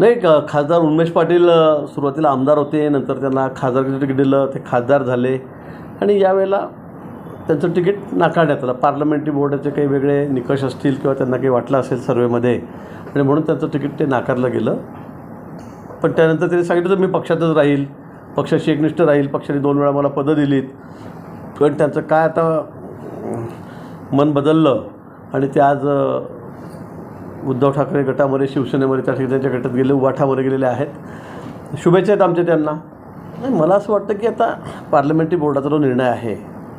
नाही का खासदार उन्मेश पाटील सुरुवातीला आमदार होते नंतर त्यांना खासदारचं तिकीट दिलं ते खासदार झाले. आणि यावेळेला त्यांचं तिकीट नाकारण्यात आलं. पार्लमेंटरी बोर्डाचे काही वेगळे निकष असतील किंवा त्यांना काही वाटलं असेल सर्वेमध्ये आणि म्हणून त्यांचं तिकीट ते नाकारलं गेलं. पण त्यानंतर त्यांनी सांगितलं होतं मी पक्षातच राहील. पक्षाशी एकनिष्ठ राहील. पक्षाने दोन वेळा मला पदं दिलीत. पण त्यांचं काय आता मन बदललं आणि ते आज उद्धव ठाकरे गटामध्ये शिवसेनेमध्ये त्या ठिकाणी त्यांच्या गटात गेले वाठामध्ये गेलेले आहेत. शुभेच्छा आहेत आमच्या त्यांना. नाही मला असं वाटतं की आता पार्लमेंटरी बोर्डाचा जो निर्णय आहे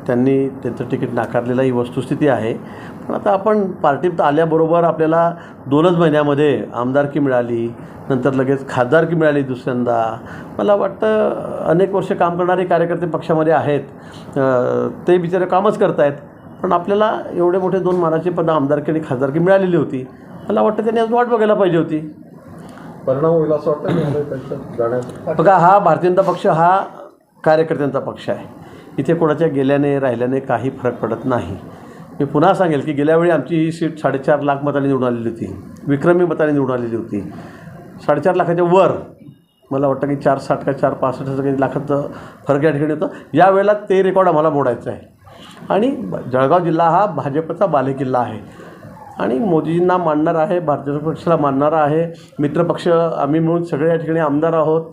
त्यांनी त्यांचं तिकीट नाकारलेला ही वस्तुस्थिती आहे. पण आता आपण पार्टीत आल्याबरोबर आपल्याला दोनच महिन्यामध्ये आमदारकी मिळाली नंतर लगेच खासदारकी मिळाली दुसऱ्यांदा. मला वाटतं अनेक वर्ष काम करणारे कार्यकर्ते पक्षामध्ये आहेत. ते बिचारे कामच करतायत. पण आपल्याला एवढे मोठे दोन मानाचे पदं आमदारकी आणि खासदारकी मिळालेली होती. मला वाटतं त्यांनी आज वाट बघायला पाहिजे होती. परिणाम होईल असं वाटतं बघा हा भारतीय जनता पक्ष हा कार्यकर्त्यांचा पक्ष आहे. इथे कोणाच्या गेल्याने राहिल्याने काही फरक पडत नाही. मी पुन्हा सांगेल की गेल्यावेळी आमची ही सीट साडेचार लाख मतांनी निवडून आलेली होती. विक्रमी मतांनी निवडून आलेली होती. साडेचार लाखाच्या वर मला वाटतं की चार साठ का चार पासष्ट काही लाखाचं फरक या ठिकाणी होतं. यावेळेला ते रेकॉर्ड आम्हाला मोडायचं आहे. आणि जळगाव जिल्हा हा भाजपचा बालेकिल्ला आहे. आणि मोदीजींना मानणार आहे भारतीय जनता पक्षाला मानणारा आहे. मित्रपक्ष आम्ही मिळून सगळे या ठिकाणी आमदार आहोत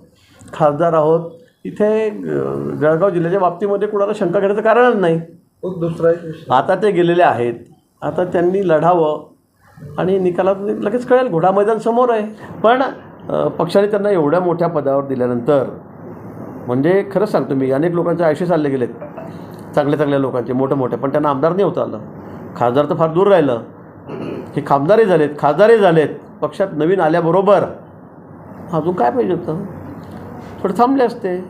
खासदार आहोत. इथे जळगाव जिल्ह्याच्या बाबतीमध्ये कुणाला शंका घेण्याचं कारणच नाही. दुसरा आता ते गेलेले आहेत. आता त्यांनी लढावं आणि निकालात लगेच कळेल घोडा मैदान समोर आहे. पण पक्षाने त्यांना एवढ्या मोठ्या पदावर दिल्यानंतर म्हणजे खरंच सांगतो मी अनेक लोकांचे आयुष्य चालले गेलेत. चांगल्या चांगल्या लोकांचे मोठे मोठे पण त्यांना आमदार नाही होता आलं. खासदार तर फार दूर राहिलं. हे खासदारही झालेत खासदारही झालेत. पक्षात नवीन आल्याबरोबर. अजून काय पाहिजे होतं? थोडं थांबले असते.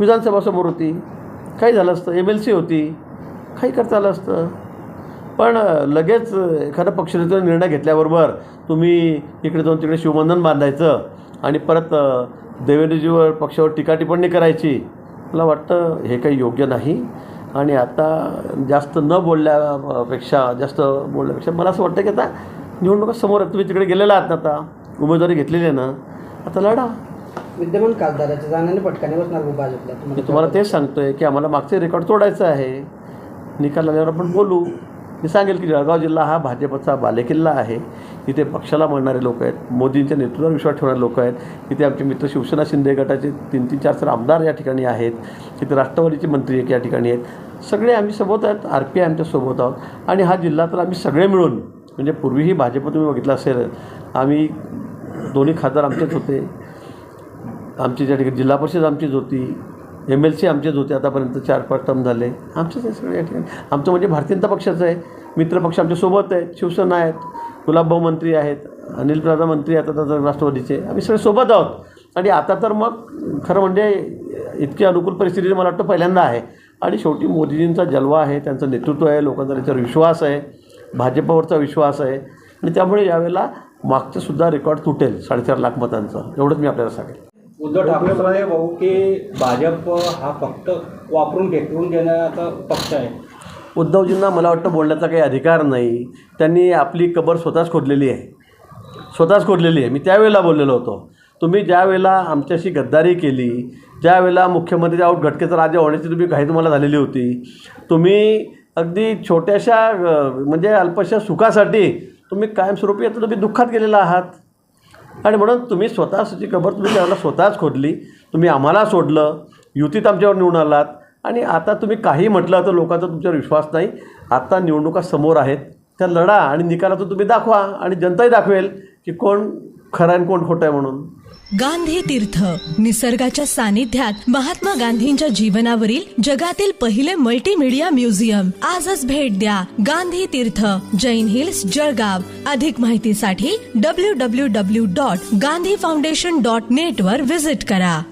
विधानसभासमोर होती. काही झालं असतं. एम एल सी होती. काही करता आलं असतं. पण लगेच अं, एखादा पक्षनेत्याने निर्णय घेतल्याबरोबर तुम्ही इकडे जाऊन तिकडे शिवबंधन बांधायचं आणि परत देवेंद्रजीवर पक्षावर टीका टिप्पणी करायची. मला वाटतं हे काही योग्य नाही. आणि आता जास्त न बोलल्यापेक्षा जास्त बोलल्यापेक्षा मला असं वाटतं की आता निवडणुका समोर आहेत. तुम्ही तिकडे गेलेला आहात ना आता उमेदवारी घेतलेली आहे ना आता लढा. विद्यमान खासदाराच्या जाण्याने फटकाने बसणार भाजपला. मी तुम्हाला तेच सांगतोय की आम्हाला मागचे रेकॉर्ड तोडायचं आहे. निकाल आल्यावर आपण बोलू. मी सांगेल की जळगाव जिल्हा हा भाजपचा बालेकिल्ला आहे. इथे पक्षाला म्हणणारे लोक आहेत मोदींच्या नेतृत्वावर विश्वास ठेवणारे लोक आहेत. इथे आमचे मित्र शिवसेना शिंदे गटाचे तीन तीन चार चार आमदार या ठिकाणी आहेत. इथे राष्ट्रवादीचे मंत्री एक या ठिकाणी आहेत. सगळे आम्ही सोबत आहेत आर पी आय आमच्यासोबत आहोत. आणि हा जिल्हा तर आम्ही सगळे मिळून म्हणजे पूर्वीही भाजप तुम्ही बघितलं असेल आम्ही दोन्ही खासदार आमचेच होते. आमची ज्या ठिकाणी जिल्हा परिषद आमचीच होती एम एल सी आमचेच होते आतापर्यंत चार पाच टर्म झाले. आमचेच आहे सगळे या ठिकाणी. आमचं म्हणजे भारतीय जनता पक्षाचं आहे. मित्रपक्ष आमच्यासोबत आहेत शिवसेना आहेत. गुलाबभाऊ मंत्री आहेत अनिल दादा मंत्री आता आता राष्ट्रवादीचे. आम्ही सगळे सोबत आहोत. आणि आता तर मग खरं म्हणजे इतकी अनुकूल परिस्थिती मला वाटतं पहिल्यांदा आहे. आणि शेवटी मोदीजींचा जलवा आहे त्यांचं नेतृत्व आहे लोकांचा त्याच्यावर विश्वास आहे भाजपवरचा विश्वास आहे. आणि त्यामुळे यावेळेला मागचं सुद्धा रेकॉर्ड तुटेल साडेचार लाख मतांचं. एवढंच मी आपल्याला सांगेल उद्धव ठाकरे म्हणाले भाऊ की भाजप हा फक्त वापरून फेकून आता पक्ष आहे. उद्धवजींना मला वाटतं बोलण्याचा काही अधिकार नाही. त्यांनी आपली कबर स्वतःच खोदलेली आहे. स्वतःच खोदलेली आहे. मी त्यावेळेला बोललेलो होतो. तुम्ही ज्या वेळेला आमच्याशी गद्दारी केली ज्या वेळेला मुख्यमंत्री आऊट घटकेचा राजा होण्याची तुम्ही घाई तुम्हाला झालेली होती तुम्ही अगदी छोट्याशा म्हणजे अल्पशा सुखासाठी तुम्ही कायमस्वरूपी आता तुम्ही दुःखात गेलेला आहात. आणि म्हणून तुम्ही स्वतःची कबर तुम्ही त्यावेळेला स्वतःच खोदली तुम्ही आम्हाला सोडलं युतीत आमच्यावर निवडून आलात. आणि आता तुम्ही काही म्हटलं तर लोकांचा तुमच्यावर विश्वास नाही. आता निवडणुका समोर आहेत. त्या लढा आणि निकालातून तुम्ही दाखवा आणि जनताही दाखवेल की कोण खरं आणि कोण खोटं आहे म्हणून. गांधी तीर्थ निसर्गाच्या सानिध्यात महात्मा गांधींच्या जीवनावरील जगातील पहिले मल्टीमीडिया म्युझियम आजच भेट द्या. गांधी तीर्थ जैन हिल्स जळगाव. अधिक माहितीसाठी W W W dot Gandhi foundation dot net वर विजिट करा.